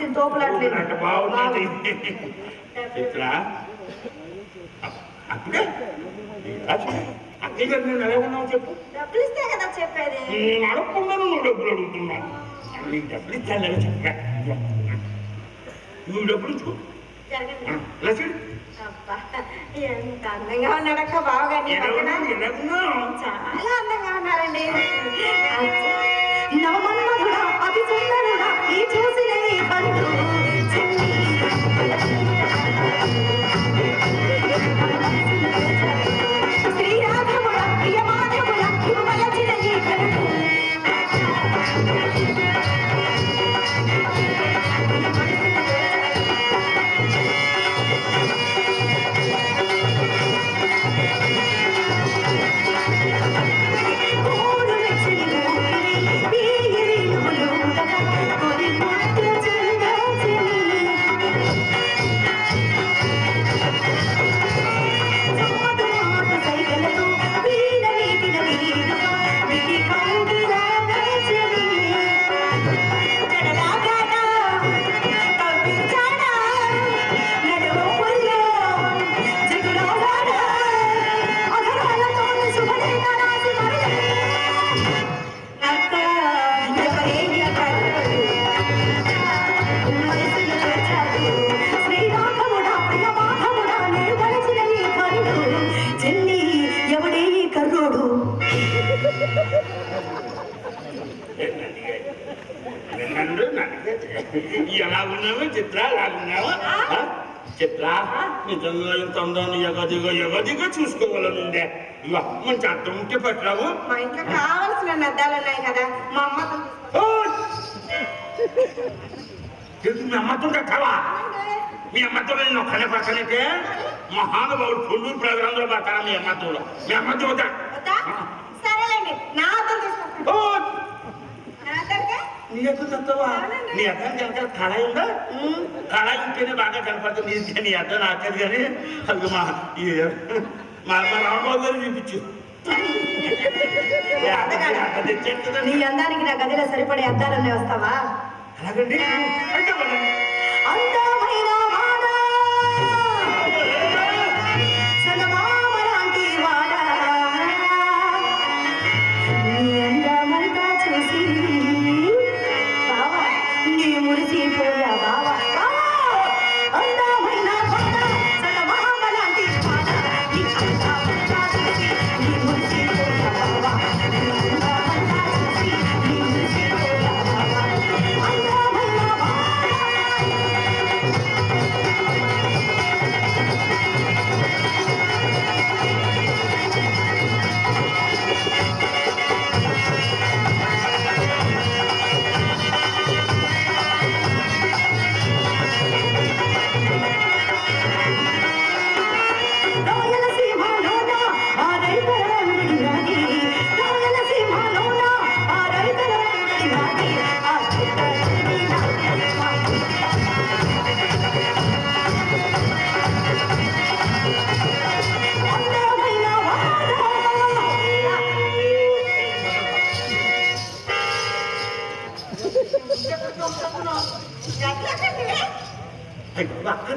చూసిన తోపులాట్లేదు అంటే బాగుందండి చిత్ర అప్పుడే అక్కయ్య గారు నేను ఎలా ఉన్నావు చెప్పు? డబ్బులు ఇస్తే కదా చెప్పేది. నేను అడగకుండాను నువ్వు డబ్బులు అడుగుతున్నాను నీకు డబ్బులు ఇచ్చాను కదా చెప్పా? నువ్వు డబ్బులు ఇచ్చుకో. జరగండి ఆ, ఇలా చూడు అబ్బా, ఎంత అందంగా ఉన్నాడక్క ఉన్నావు? చాలా అందంగా ఉన్నారండి. నవమన్మధుడా అతి సుందరుడా ఈ చూసిన ఎలా ఉన్నావు చిత్ర ఎలా ఉన్నావా? చిత్ర నిజంగా ఇంత అందాన్ని ఎగదిగా ఎగదిగా చూసుకోవాలనుండే ఇక మంచి అర్థం ఉంటే పట్టరావు. మా ఇంట్లో కావాల్సిన అద్దాలు ఉన్నాయి కదా మా! తెలుసు మీ అమ్మతో కట్టావా? మీ అమ్మతో నేను ఒక్కనే పక్కనైతే మహానుభావుడు పొందూరు ప్రజలందరూ పడతారా మీ అమ్మతో? మీ అమ్మతో వద్దా? సరేలేండి నా ఓ! నా అద్దంటే నీ ఎక్కడ నీ అర్థం కనుక కళాయి ఉందా? కళాయి ఉంటేనే బాగా కనపడుతుంది. నీ- నీ అర్థం నాకది కానీ. అది మా మా రామబాబు గారు చూపించు. నీ అందానికి నా గదిలో సరిపడే అద్దాలన్నీ వస్తావా? అలాగండి. అందమైన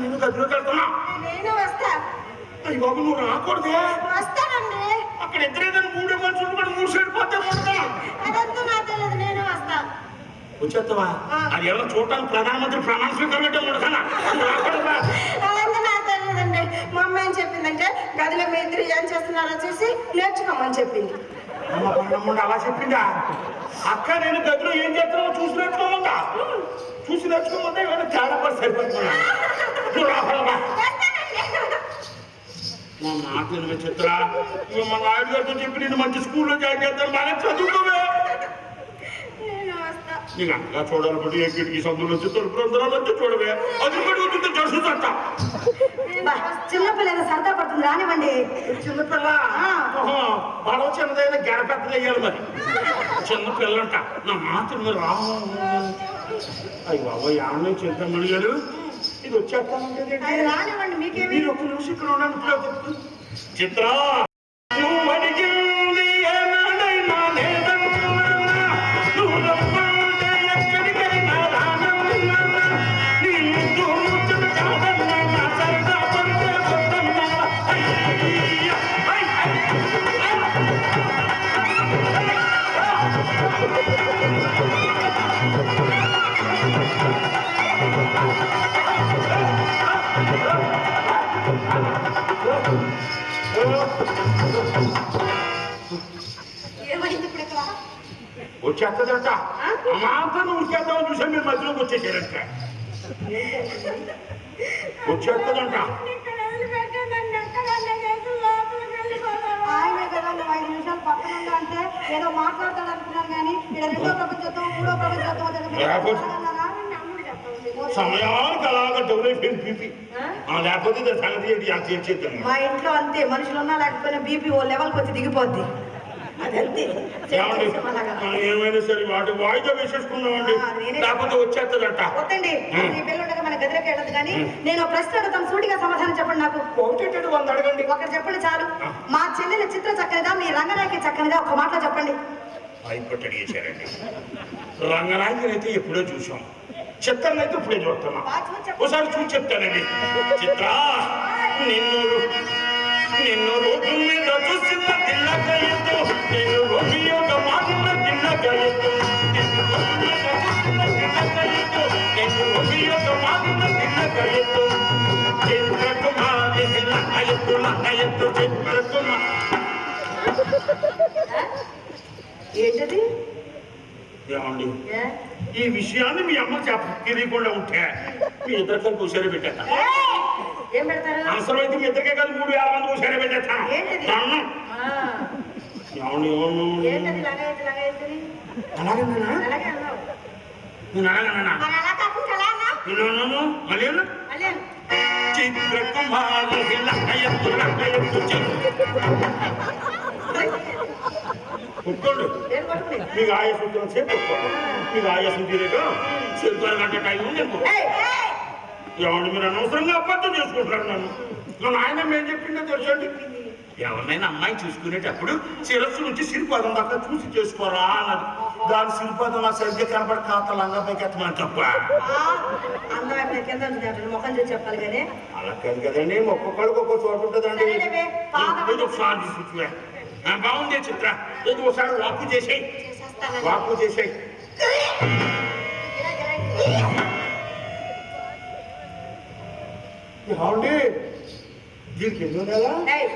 అయ్యో, అక్క నేను గదిలోకి వెళ్తున్నా నేను వస్తా. అయ్యి బాబు నువ్వు రాకూడదే. వస్తానండి. అక్కడ ఎదురేదని మూడే మనుషులు కూడా మూడు సైడ్ పోతే కొడతా అదంతా నాకు తెలియదు నేను వస్తా. వచ్చేస్తావా. అది ఎవరో చూడటానికి ప్రధానమంత్రి ప్రమాణ స్వీకారం పెట్టే కొడతానా రాకూడదా? అదంతా నాకు తెలియదండి. మా అమ్మ ఏం చెప్పిందంటే గదిలో మీ ఇద్దరు ఏం చేస్తున్నారో చూసి నేర్చుకోమని చెప్పింది. అమ్మ అలా చెప్పిందా? అక్క నేను గదిలో ఏం చేస్తున్నావో చూసి నేర్చుకోమందా? చూసి నేర్చుకోమంటే ఏమైనా తేడా పడి సరిపోతున్నా మా మాట చిత్ర. ఇక మా నాయుడు గారితో చెప్పి నేను మంచి స్కూల్లో జాయిన్ చేస్తాను. బాగా చదువుకోవే. నేను వస్తా నీకు అంతగా చూడాలనుకుంటే ఏ కిటికీ సందులో వచ్చి తలుపు వచ్చి చూడవే. అది కూడా ఉంటుంది జరుసుదంట బా, చిన్నపిల్ల ఏదో సరదా పడుతుంది రానివ్వండి. చిన్నపిల్ల ఆ. ఓహో, బడవ చిన్నదైనా గెడ పెద్దగా వేయాలి మరి. చిన్న పిల్లంట నా మాట మీరు రాము అయ్యి బాబా యాన్న చింతమణి గారు. ఇది మీకేమి మీరు ఒక నిమిషం ఇక్కడ వస్తుంది. చిత్ర వచ్చేస్తుందంట. మాత్రం ఉరికేద్దామని చూసా మీరు మధ్యలోకి వచ్చేసారంట. వచ్చేస్తుందంట. ఏదో మాట్లాడతాడు అనుకున్నాను కానీ ఇక్కడ రెండో ప్రపంచత్వం మూడో ప్రపంచత్వం లేకపోతే- సమయానికి అలాగ డెవలప్ బీపీ. లేకపోతే దాని సంగతి ఏంటి? అంత చేద్దాం మా ఇంట్లో అంతే మనుషులు ఉన్నా లేకపోయినా బీపీ ఓ లెవెల్కి వచ్చి దిగిపోద్ది. అదంతే. ఏమైనా సరే వాటి వాయిదా నేనే- లేకపోతే వచ్చేస్తుందట. వద్దండి. ఉండగా మన గదిలోకి వెళ్ళదు కానీ నేను ప్రశ్న అడుగుతాను. సూటిగా సమాధానం చెప్పండి నాకు. ఒకటి వంద అడగండి. ఒకరు చెప్పండి చాలు. మా చెల్లెల చిత్ర చక్కనిదా? మీ రంగనాయకి చక్కనిదా? ఒక మాటలో చెప్పండి. అయిపోయి అడిగేశారండి. రంగనాయకుని అయితే ఎప్పుడో చూసాం చిత్రాన్ని అయితే ఇప్పుడే చూస్తున్నాం. ఒకసారి చూసి చెప్తానండి చిత్ర నిన్ను నిన్ను రోడ్డు మీద చూసిన తిల్లకయ్యతో నేను రోడ్డు యొక్క మాటిన తిల్లకయ్యతో నిన్ను రోడ్డు మీద చూసిన తిల్లకయ్యతో నేను రోడ్డు యొక్క మాటిన చిత్రకుమార్ ఏంటది? ఏమండి? ఈ విషయాన్ని మీ అమ్మ చెప్ప తెలియకుండా ఉంటే మీ ఇద్దరు కలిపి హుషారు పెట్టేస్తా. ఏం? పెడతారు? అవసరమైతే మీ ఇద్దరికే కలిపి మూడు వేల మంది హుషారు పెట్టేస్తా. ఏంటిది? అన్న. ఆ, ఏమండి. చిత్రకుమారి పట్టుకుని? మీకు ఆయాసం వచ్చిన సేపు మీకు ఆయాసం తీరేక సిల్వర్ గంట టైం ఉంది. ఏమండి మీరు అనవసరంగా అబద్ధం చేసుకుంటారు నన్ను? మా నాయన ఏం చెప్పిందో తెలుసండి ఎవరినైనా అమ్మాయి చూసుకునేటప్పుడు శిరస్సు నుంచి సిరిపాదం దాకా చూసి చేసుకోరా అన్నది. దాని సిరిపాదం నా సరిగ్గా కనబడి కాత లంగా పైకి ఎత్తమని తప్ప ఆ, అలా కాదు కదండి ఒక్కొక్కడికి ఒక్కో చోటు ఉంటుందండి. ఒకసారి. బాగుంది చిత్ర. ఇది ఒకసారి చేసేయి. చేసేస్తానని. వాకు చేసేయి ఏమండి దీనికి ఎన్నో నెల ఏయ్,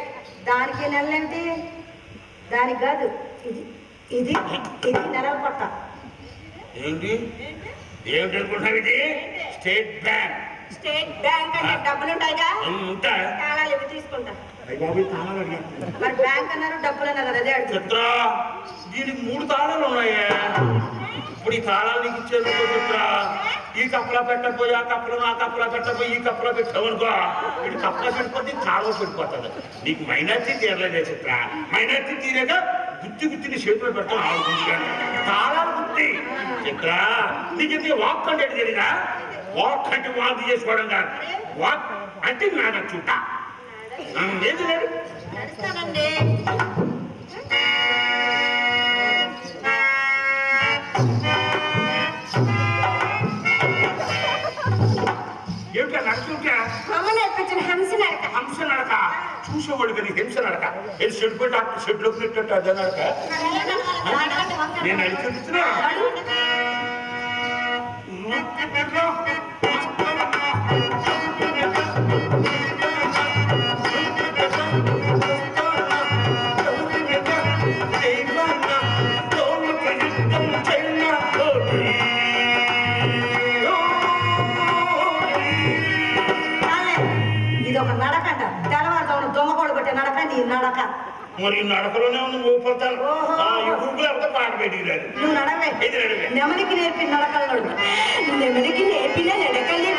దానికి నెల ఏమిటి దానికి కాదు ఇది ఇది ఇది నెలల పట్ట. ఏంటి? ఏమిటి అనుకుంటున్నావు ఇది స్టేట్ బ్యాంక్. స్టేట్ బ్యాంక్ అంటే డబ్బులు ఉంటాయిగా? ఉంటా తాళాలు ఇవి తీసుకుంటా బాబు తాళాలు అడిగాను మరి బ్యాంక్ అన్నారు డబ్బులు అన్నారు కదా అదే అడుగు చిత్ర దీనికి మూడు తాళాలు ఉన్నాయా. ఇప్పుడు ఈ తాళాలు నీకు ఇచ్చేది చిత్ర ఈ కప్పలా పెట్టకపోయి ఆ కప్పలో ఆ కప్పలా పెట్టకపోయి ఈ కప్పలో పెట్టామనుకో ఇది కప్పలా పెట్టిపోతే తాళం పెట్టిపోతుంది నీకు మైనార్టీ తీరలేదే చిత్ర. మైనార్టీ తీరాక గుత్తి గుత్తిని చేతిలో పెడతాను ఆడుకుంటున్నాను తాళాలు గుత్తి. చిత్ర నీకు ఇది వాక్ అంటే తెలీదా? వాక్ అంటే వాక్ చేసుకోవడం కాదు. వాక్ అంటే నాన్న చుట్ట నడుస్తానండి. ఏమిటా హంస నడక. హంస నడక? చూసేవాడు కానీ హింస నడక. ఏది షెడ్ షెడ్లో పెట్టినట్టు అదే నడక? నేను అడిచుతున్నా ఇది మరి నడకలోనే ఉంది ఊపడతాను ఈ ఊపిరి అంతా పాట పెట్టిరారు నువ్వు నడవే. ఇది నడవే. నెమలికి నేర్పిన నడకలు నెమలికి నేర్పిన నడకలివి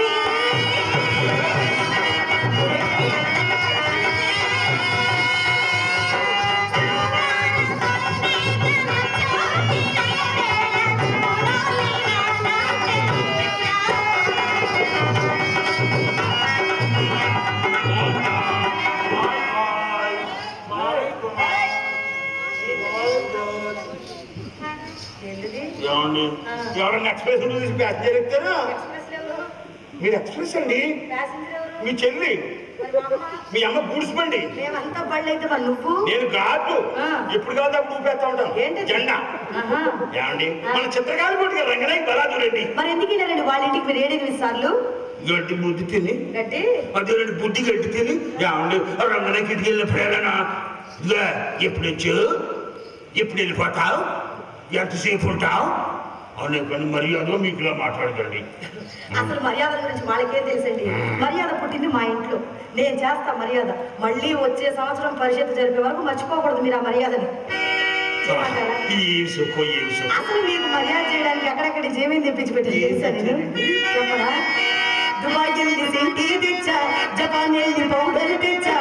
ఎక్స్ప్రెస్ చూసి ప్యాసింజర్ ఎక్కారు? మీరు ఎక్స్ప్రెస్ అండి? మీ చెల్లి? మా అమ్మ? మరి నువ్వు? నేను కాదు. ఎప్పుడు కాదు అప్పుడు ఊపేస్తా ఉంటాను? జెండా. ఏమండి? మన చిత్రకాల పోటీగా రంగనాయకి బలాదు రండి మరి ఎందుకు వెళ్ళారండి? వాళ్ళ ఇంటికి మీరు ఏడెనిమిది సార్లు? గడ్డి బుద్ధి తిని. అదే రెండు బుద్ధి గడ్డి తిని. ఏమండి? రంగనాయకి ఇంటికి వెళ్ళినప్పుడు వెళ్ళనా ఇదిగో ఎప్పుడు వచ్చావు? ఎప్పుడు వెళ్ళిపోతావు? ఎంతసేపు ఉంటావు? అనే పని మర్యాద మీకు ఇలా మాట్లాడకండి. అసలు మర్యాద గురించి వాళ్ళకేం తెలుసండి? మర్యాద పుట్టింది మా ఇంట్లో. నేను చేస్తా మర్యాద. మళ్ళీ వచ్చే సంవత్సరం పరిషత్ జరిపే వరకు మర్చిపోకూడదు మీరు ఆ మర్యాదని. అసలు మీకు మర్యాద చేయడానికి అక్కడక్కడ జేమేం తెప్పించి పెట్టి దుబాయ్ తెచ్చా జపాన్ వెళ్ళి పౌడర్ తెచ్చా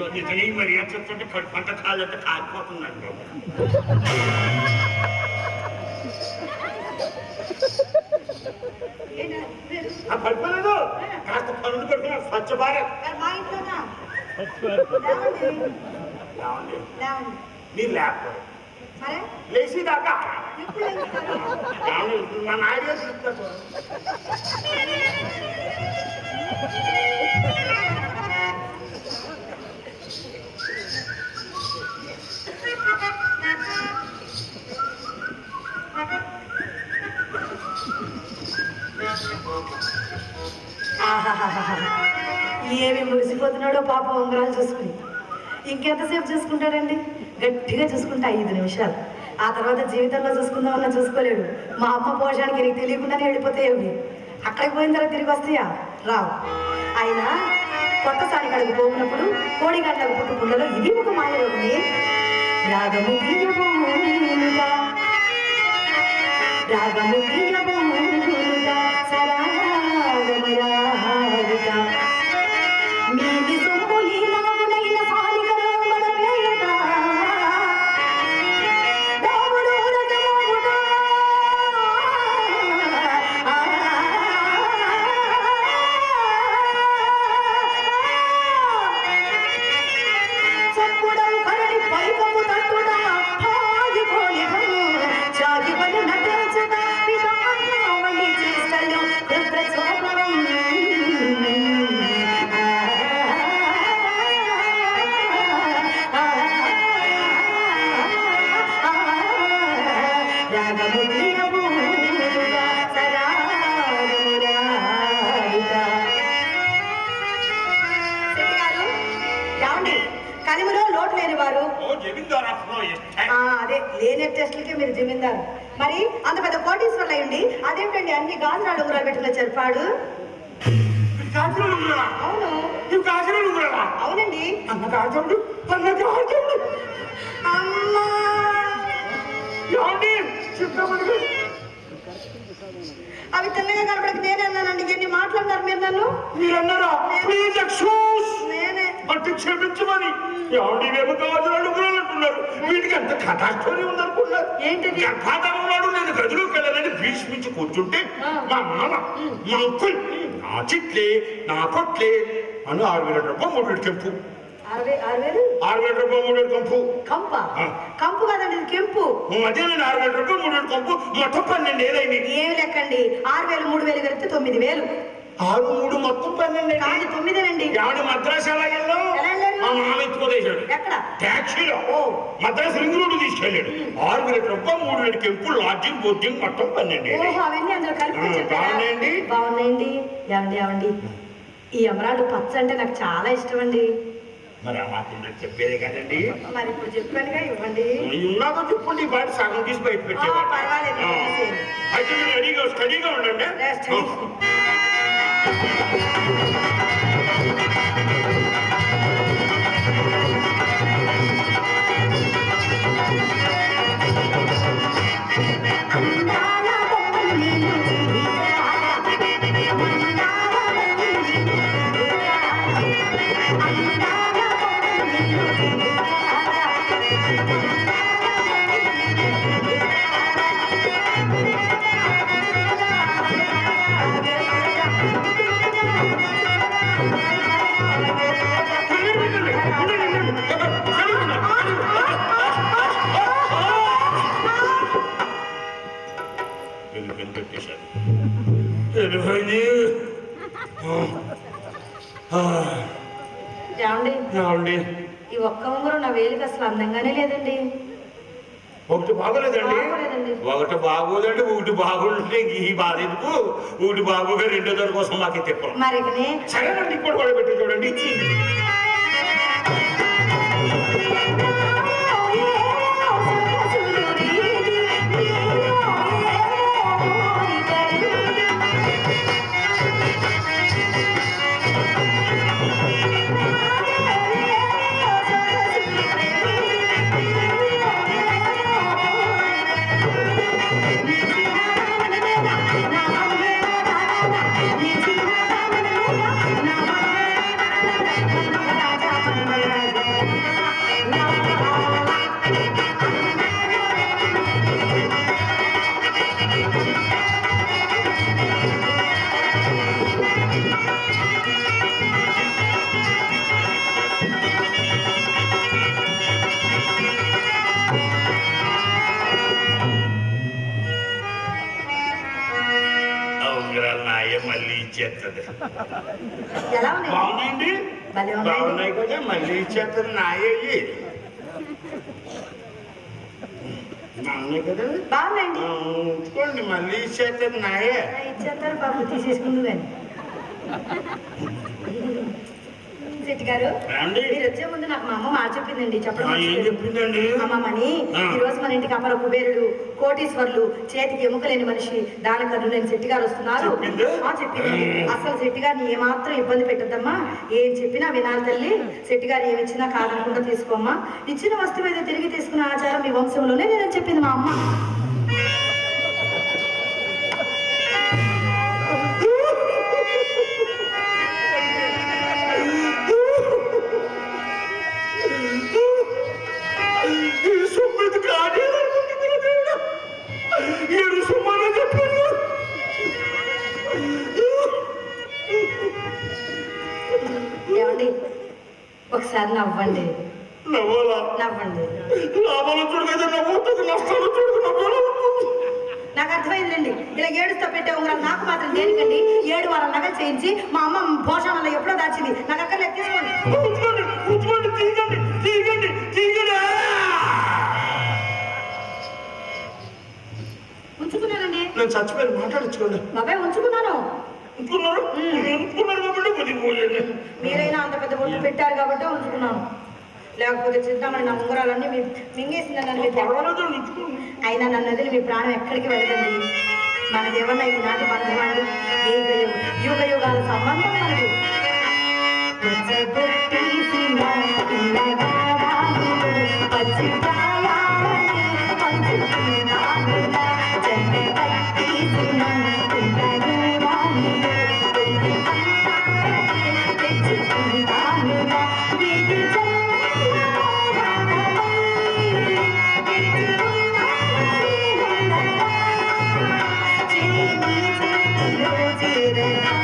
ఏమిటో నిజంగా ఈ మర్యాద చూస్తుంటే కడుపు అంతా కాలంతా కాలిపోతుందండి ఆ పడిపోలేదు కాస్త పనులు పెడుతున్నా స్వచ్ఛ భారత్ మా ఇంట్లోనా లేవండి ఏమండి? లేవండి మీరు లేకపోతే సరే లేచి దాకా ఎప్పుడు లేస్తారు? ఏమండి? మా నాయుడు చూస్తారు ఏమి మురిసిపోతున్నాడో పాప ఉంగరాలు చూసుకుని. ఇంకెంతసేపు చూసుకుంటాడండి? గట్టిగా చూసుకుంటా ఐదు నిమిషాలు. ఆ తర్వాత జీవితంలో చూసుకుందామన్నా చూసుకోలేడు. మా అమ్మ పోషానికి నీకు తెలియకుండానే వెళ్ళిపోతాయేవి అక్కడికి పోయిన తర్వాత తిరిగి వస్తాయా? రావు. ఆయన కొత్త కడుగు పోకున్నప్పుడు కోడిగడ్డకు పుట్టు పుల్లలో ఇది ఒక మాయలోని రాగము తీయబోలుగా రాగము తీయబోలుగా కలిమిలో లోటు లేని వారు. అదే లేని టెస్టులకి మీరు జమీందారు. మరి అంత పెద్ద కోటీశ్వర్లు అయ్యండి. అదేంటండి అన్ని గాజురాలు ఉంగరాలు కాకినాడ ఉంగరమా? అవును? అవునండి. అమ్మా! అవి తెల్లగా కనపడక నేనే అన్నానండి. ఎన్ని మాట్లాడినారు మీరు నన్ను? నేనే. అంటే క్షమించమని. మేము గాజులు అంటున్నారు వీటికి ఎంత కథాస్టోరీ ఉందనుకున్నారు ఏంటిది? గర్భాధారం నేను గదిలోకి వెళ్ళాలని భీష్మించి కూర్చుంటే. మా మామ మా అంకుల్ నా చిట్లే నా పొట్లే అని ఆరు వేల రూపాయలు మూడు కెంపు ఆరు వేలు రూపాయలు మూడు కంపు? కంప. కంపు కదండి కెంపు? నేను ఆరు వేల రూపాయలు మూడు కంపు మొత్తం పన్నెండు ఏదైంది ఏమి లెక్కండి? ఆరు వేలు మూడు వేలు కలిపితే తొమ్మిది వేలు. ఆరు మూడు మొత్తం పన్నెండు కాదు మద్రాసు ఎలా వెళ్ళాం ఎలా వెళ్ళారు? మా మామ ఎత్తుకోదేశాడు ఎక్కడ? ట్యాక్సీలో. మద్రాసు రింగ్ రోడ్డు తీసుకెళ్ళాడు. ఆరు వేల రూపాయలు మూడు వేల కెంపు లాడ్జింగ్ బోర్డింగ్ మొత్తం పన్నెండు? బాగున్నాయండి. బాగున్నాయండి. ఏమండి ఏమండి ఈ ఎమరాల్డ్ పచ్చ అంటే నాకు చాలా ఇష్టం అండి. మరి ఆ మాత్రం చెప్పేదే కదండి? మరి ఇప్పుడు చెప్పానుగా ఇవ్వండి. ఉన్నాక చెప్పండి పాట సగం తీసి బయట ఆ, పెట్టేవాడు పర్వాలేదు. అయితే రెడీగా స్టడీగా ఉండండి. Thank you. ఒకటి బాగోలేదండి. ఒకటి బాగోదండి ఒకటి బాగుంటే ఈ బాధ ఎందుకు? ఒకటి బాగోగా రెండో దాని కోసం మాకే తిప్పం సరేనండి ఇప్పుడు కూడా పెట్టి చూడండి. ఉన్నాయండి. బాగున్నాయి కదా మళ్ళీ ఇచ్చేస్తుంది నాయ ఇవి. బాగున్నాయి కదా? బాగున్నాయండి. ఆ, ఉంచుకోండి మళ్ళీ ఇచ్చేస్తుంది నాయే. ఇచ్చేస్తారు బాబు తీసేసుకుందు శెట్టి గారు? మీరు వచ్చే ముందు నాకు మా అమ్మ మాట చెప్పిందండి. చెప్పడం అమ్మమ్మని. ఈ రోజు మన ఇంటికి అపర కుబేరుడు కోటీశ్వరులు చేతికి ఎముకలేని మనిషి దానకర్లు లేని శెట్టి గారు వస్తున్నారు. చెప్పిందా? అసలు శెట్టి గారిని ఏమాత్రం ఇబ్బంది పెట్టద్దమ్మా. ఏం చెప్పినా వినాలి తల్లి. శెట్టి గారు ఏమి ఇచ్చినా కాదనకుండా తీసుకోమ్మా. ఇచ్చిన వస్తువు ఏదో తిరిగి తీసుకునే ఆచారం మీ వంశంలోనే నేను చెప్పింది మా అమ్మ. ఒకసారి నవ్వండి. నవ్వండి. నాకు అర్థమైందండి. ఇలా ఏడుస్తో పెట్టే ఉంగరం నాకు మాత్రం దేనికండి? ఏడు వారం నగలు చేయించి మా అమ్మ భోజనంలో ఎప్పుడో దాచింది. నాకు అక్కడ తీసుకోండి. ఉంచుకున్నానండి. నేను చచ్చిపోయి మాట్లాడించుకోండి. బాబాయ్ ఉంచుకున్నాను. కాబట్టి కొద్దిపోయాను మీరైనా అంత పెద్ద బొట్టు పెట్టారు కాబట్టి ఉంచుకున్నాను. లేకపోతే చిన్నమని నా ఉంగరాలన్నీ మీ మింగేసింది నన్ను మీ ప్రాణం పర్వాలేదు ఉంచుకోండి. అయినా నన్ను వదిలి మీ ప్రాణం ఎక్కడికి వెళ్ళదండి. మనదేమన్నా ఈనాటి బంధం అండి యుగ యుగ యుగ యుగాల సంబంధం మనది పచ్చబొట్టేసిన Thank.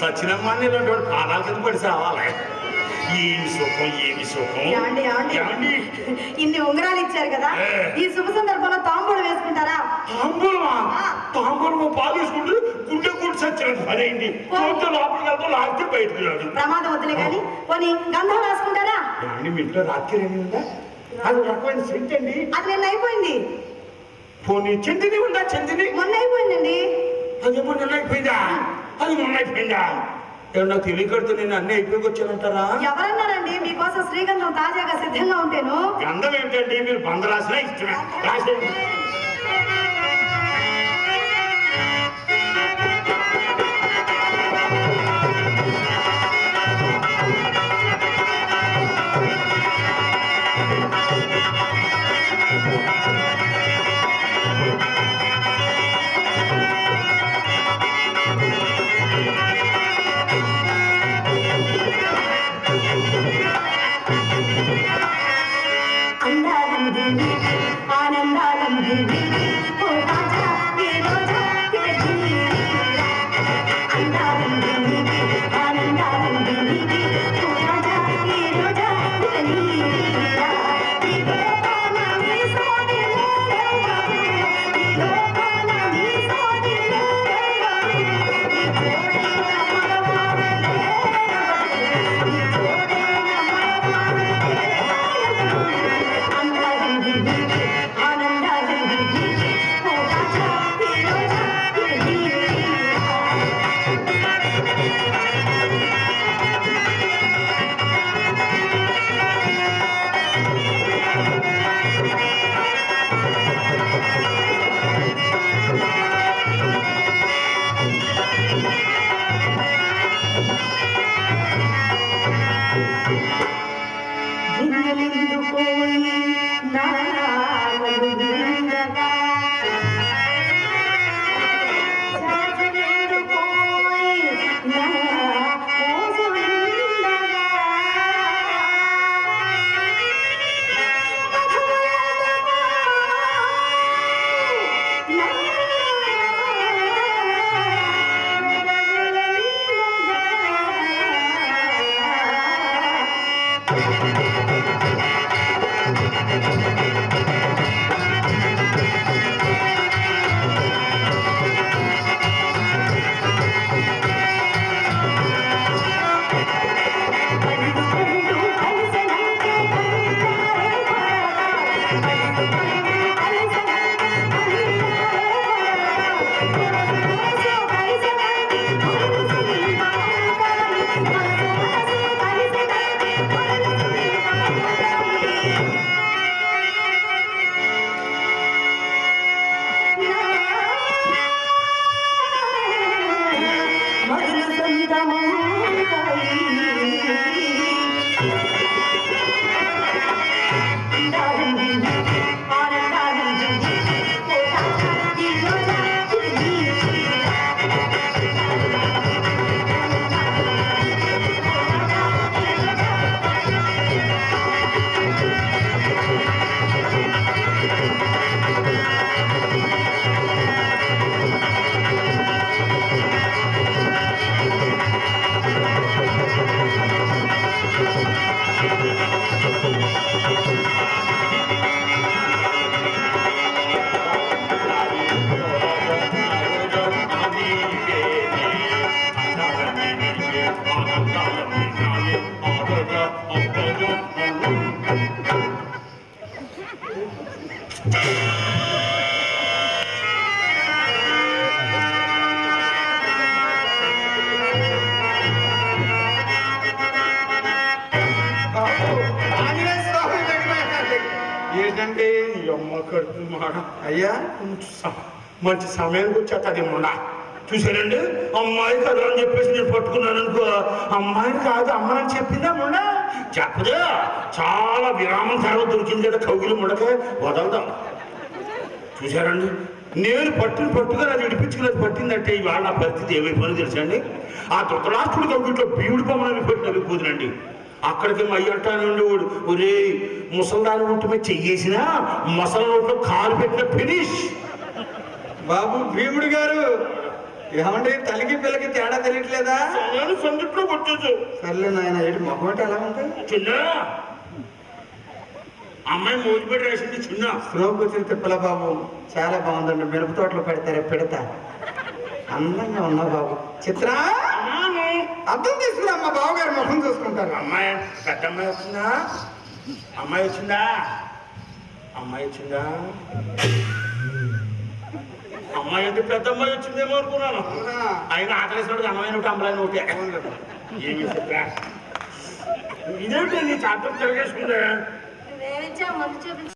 సచ్చినమ్మాన్ని ఇలాంటి పాదాల కింద పడి సావాలి. ఏమి సుఖం ఏమి సుఖం? ఇన్ని ఉంగరాలు ఇచ్చారు కదా. ఈ శుభ సందర్భంలో తాంబూలం వేసుకుంటారా? తాంబూలమా? తాంబూలము పాలు వేసుకుంటూ గుండె కూడా సచ్చినట్టు అయింది. కొంత లోపలికి వెళ్తా లాగితే బయటకు రాడు ప్రమాదం వద్దులే కానీ పోనీ గంధం రాసుకుంటారా? మీ ఇంట్లో రాత్రి ఏమి ఉందా? అది రకమైన సెంట్ అండి. అది నిన్న అయిపోయింది. పోనీ చందిని ఉందా చందిని? మొన్న అయిపోయిందండి. అదేమో నిన్న అయిపోయిందా అది మొన్న అయిపోయిందా ఏమన్నా తెలియకడుతూ నేను అన్నీ అయిపోయి వచ్చానంటారా ఎవరన్నారండి? మీకోసం శ్రీగంధం తాజాగా సిద్ధంగా ఉంటేను? గంధం ఏంటండి? మీరు బంద రాసినా ఇష్టమే ఏంటంటే ఈ అమ్మ కడుపు మాట అయ్యా మంచి స- మంచి సమయానికి వచ్చేది మొన్న చూసారండి అమ్మాయి కదా అని చెప్పేసి నేను పట్టుకున్నాను అనుకో అమ్మాయిని కాదు అమ్మని చెప్పిందా మొన్న? చెప్పదే. చాలా విరామం తర్వాత దొరికింది కదా కౌగిలి ముడక. వదలదాం. చూసారండి నేను పట్టిన పట్టుగా అది విడిపించుకుని అది పట్టిందంటే ఇవాళ నా పరిస్థితి ఏమైపోయిందో తెలుసండి ఆ ధృతరాష్ట్రుడి కౌగిట్లో భీముడి బొమ్మలు పెట్టినవి కూతురండి అక్కడికి మయ్యంటానండి వాడు. ఒరే ముసల్దాని ఒంటి మీద చెయ్యేసినా ముసలి నోట్లో కాలు పెట్టిన ఫినిష్. బాబు భీముడు గారు. ఏమండి తల్లికి పిల్లకి తేడా తెలియట్లేదా? నేను సందిట్లో వచ్చేసావు సర్లే నాయన ఏంటి మొహం అంటే ఎలా ఉంది? చిన్న అమ్మాయి మోజుపెట్టి రాసింది చిన్న. స్లోకి వచ్చిన తిప్పల బాబు చాలా బాగుందండి. మిరప తోటలో పెడతారే పెడతా. అందంగా ఉన్నావు బాబు. చిత్ర! అర్థం తీసుకురా మా బావగారు ముఖం చూసుకుంటారు. అమ్మాయి పెద్ద అమ్మాయి వచ్చిందా? అమ్మాయి వచ్చిందా? అమ్మాయి వచ్చిందా? అమ్మాయి అంటే పెద్ద అమ్మాయి వచ్చిందేమో అనుకున్నాను? ఆయన ఆకలేసినట్టు అమ్మాయి ఒకటి అమ్మాయి ఒకటే. ఏమి చెప్పా? ఇదేంటి నీ తిరగేసుకుందా చూపించు.